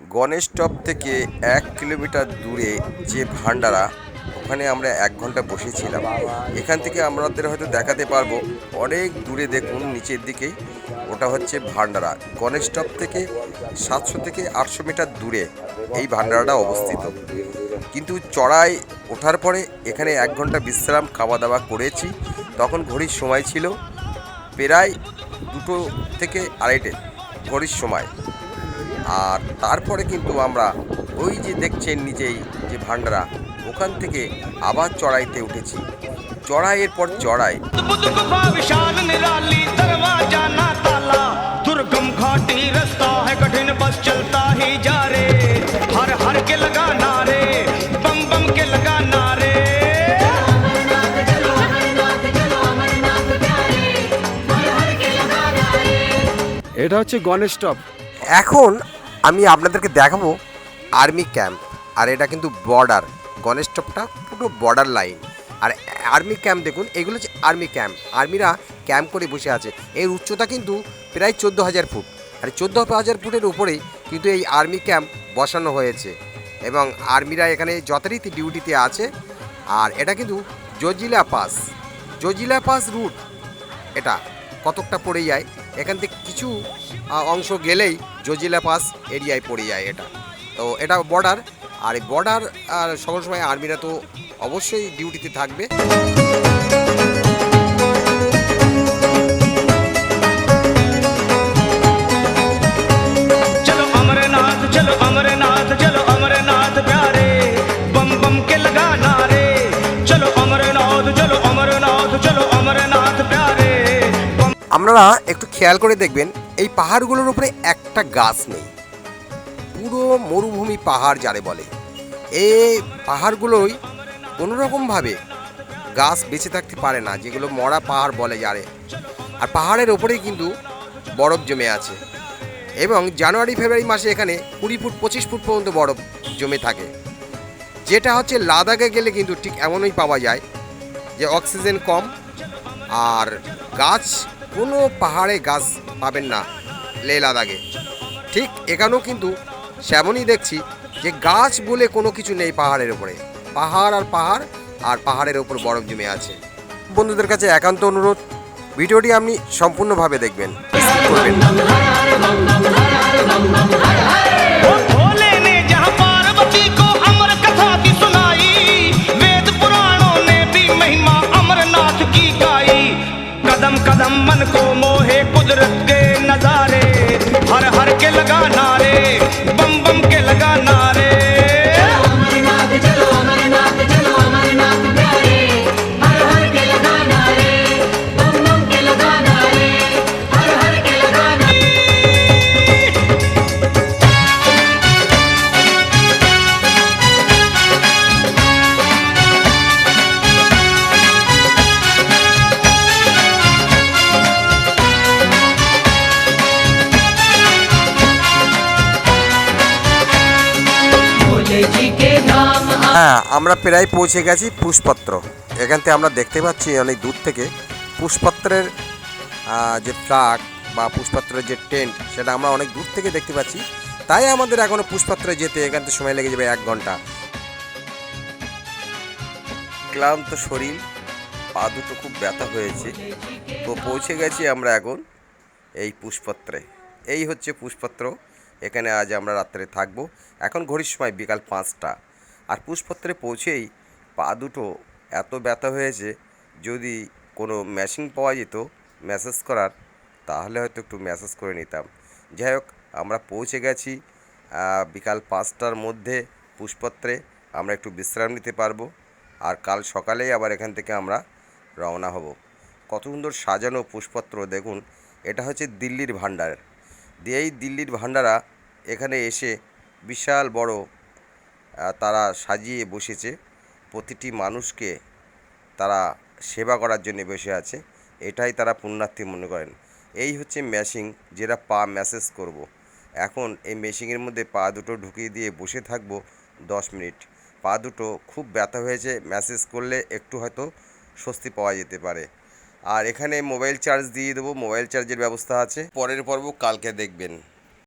Ganesh top থেকে এক kilometre দূরে যে ভান্ডারা ওখানে আমরা এক ঘণ্টা বসেছিলাম। এখান থেকে আমাদের হয়তো দেখাতে পারব, অনেক দূরে দেখুন, নিচের দিকেই ওটা হচ্ছে ভান্ডারা গণেশ টপ থেকে সাতশো থেকে আটশো মিটার দূরে এই ভান্ডারাটা অবস্থিত। কিন্তু চড়াই ওঠার পরে এখানে এক ঘণ্টা বিশ্রাম খাওয়া দাওয়া করেছি। তখন ঘড়ির সময় ছিল প্রায় দুটো থেকে আড়াইটে ঘড়ির সময়। আর তারপরে কিন্তু আমরা ওই যে দেখছেন নিজেই যে ভান্ডারা ওখান থেকে আবার চড়াইতে উঠেছি। চড়াইয়ের পর চড়াই। এটা হচ্ছে গণেশ টপ এখন আমি আপনাদেরকে দেখাবো আর্মি ক্যাম্প আর এটা কিন্তু বর্ডার গণেশ টপটা পুরো বর্ডার লাইন আর আর্মি ক্যাম্প দেখুন, এগুলো হচ্ছে আর্মি ক্যাম্প আর্মিরা ক্যাম্প করে বসে আছে। এর উচ্চতা কিন্তু প্রায় চোদ্দ হাজার ফুট। আর চোদ্দ হাজার ফুটের উপরেই কিন্তু এই আর্মি ক্যাম্প বসানো হয়েছে। এবং আর্মিরা এখানে যথারীতি ডিউটিতে আছে। আর এটা কিন্তু Zojila pass Zojila pass route এটা। কতকটা পড়ে যায়, এখান থেকে কিছু অংশ গেলেই জজিলা পাস এরিয়ায় পড়ে যায় এটা। তো এটা বর্ডার আর বর্ডার আর সময় আর্মিরা তো অবশ্যই ডিউটিতে থাকবে। আপনারা একটু খেয়াল করে দেখবেন, এই পাহাড়গুলোর উপরে একটা গাছ নেই। পুরো মরুভূমি পাহাড় যারে বলে। এই পাহাড়গুলোই কোনোরকমভাবে গাছ বেঁচে থাকতে পারে না, যেগুলো মরা পাহাড় বলে যারে। আর পাহাড়ের ওপরেই কিন্তু বরফ জমে আছে। এবং জানুয়ারি, ফেব্রুয়ারি মাসে এখানে কুড়ি ফুট, পঁচিশ ফুট পর্যন্ত বরফ জমে থাকে। যেটা হচ্ছে লাদাখে গেলে কিন্তু ঠিক এমনই পাওয়া যায় যে অক্সিজেন কম আর গাছ কোনো পাহাড়ে গাছ পাবেন না লে লাদাখে। ঠিক এখানেও কিন্তু সেমনই দেখছি যে গাছ বলে কোনো কিছু নেই পাহাড়ের ওপরে পাহাড় আর পাহাড় আর পাহাড়ের ওপর বরফ জমে আছে। বন্ধুদের কাছে একান্ত অনুরোধ, ভিডিওটি আপনি সম্পূর্ণভাবে দেখবেন। को मोहे कुदरत के नजारे हर हर के लगा হ্যাঁ আমরা প্রায় পৌঁছে গেছি পুষ্পত্র। এখান থেকে আমরা দেখতে পাচ্ছি অনেক দূর থেকে পুষ্পত্রের যে ফ্লাগ বা পুষ্পত্রের যে টেন্ট, সেটা আমরা অনেক দূর থেকে দেখতে পাচ্ছি। তাই আমাদের এখনও পুষ্পত্রে যেতে এখান থেকে সময় লেগে যাবে এক ঘণ্টা। ক্লান্ত শরীর, পা দুটো খুব ব্যথা হয়েছে। তো পৌঁছে গেছি আমরা এখন এই পুষ্পত্রে। এই হচ্ছে পুষ্পত্র। এখানে আজ আমরা রাত্রে থাকব। এখন ঘড়ির সময় বিকাল পাঁচটা। আর পুষ্পত্রে পৌঁছেই পা দুটো এত ব্যথা হয়েছে যদি কোনো মেশিন পাওয়া যেত ম্যাসেজ করার, তাহলে হয়তো একটু ম্যাসেজ করে নিতাম। যাই হোক, আমরা পৌঁছে গেছি বিকাল পাঁচটার মধ্যে পুষ্পত্রে আমরা একটু বিশ্রাম নিতে পারব আর কাল সকালেই আবার এখান থেকে আমরা রওনা হব। কত সুন্দর সাজানো পুষ্পত্র, দেখুন, এটা হচ্ছে দিল্লির ভাণ্ডার। দিয়ে এই দিল্লির ভাণ্ডারা এখানে এসে বিশাল বড় তারা সাজিয়ে বসেছে। প্রতিটি মানুষকে তারা সেবা করার জন্য বসে আছে। এটাই তারা পুণ্যার্থী মনে করেন। এই হচ্ছে মেশিন যেটা পা ম্যাসেজ করব। এখন এই মেশিনের মধ্যে পা দুটো ঢুকিয়ে দিয়ে বসে থাকব দশ মিনিট। পা দুটো খুব ব্যথা হয়েছে ম্যাসেজ করলে একটু হয়তো স্বস্তি পাওয়া যেতে পারে। আর এখানে মোবাইল চার্জ দিয়ে দেবো। মোবাইল চার্জের ব্যবস্থা আছে। পরের পর্ব কালকে দেখবেন।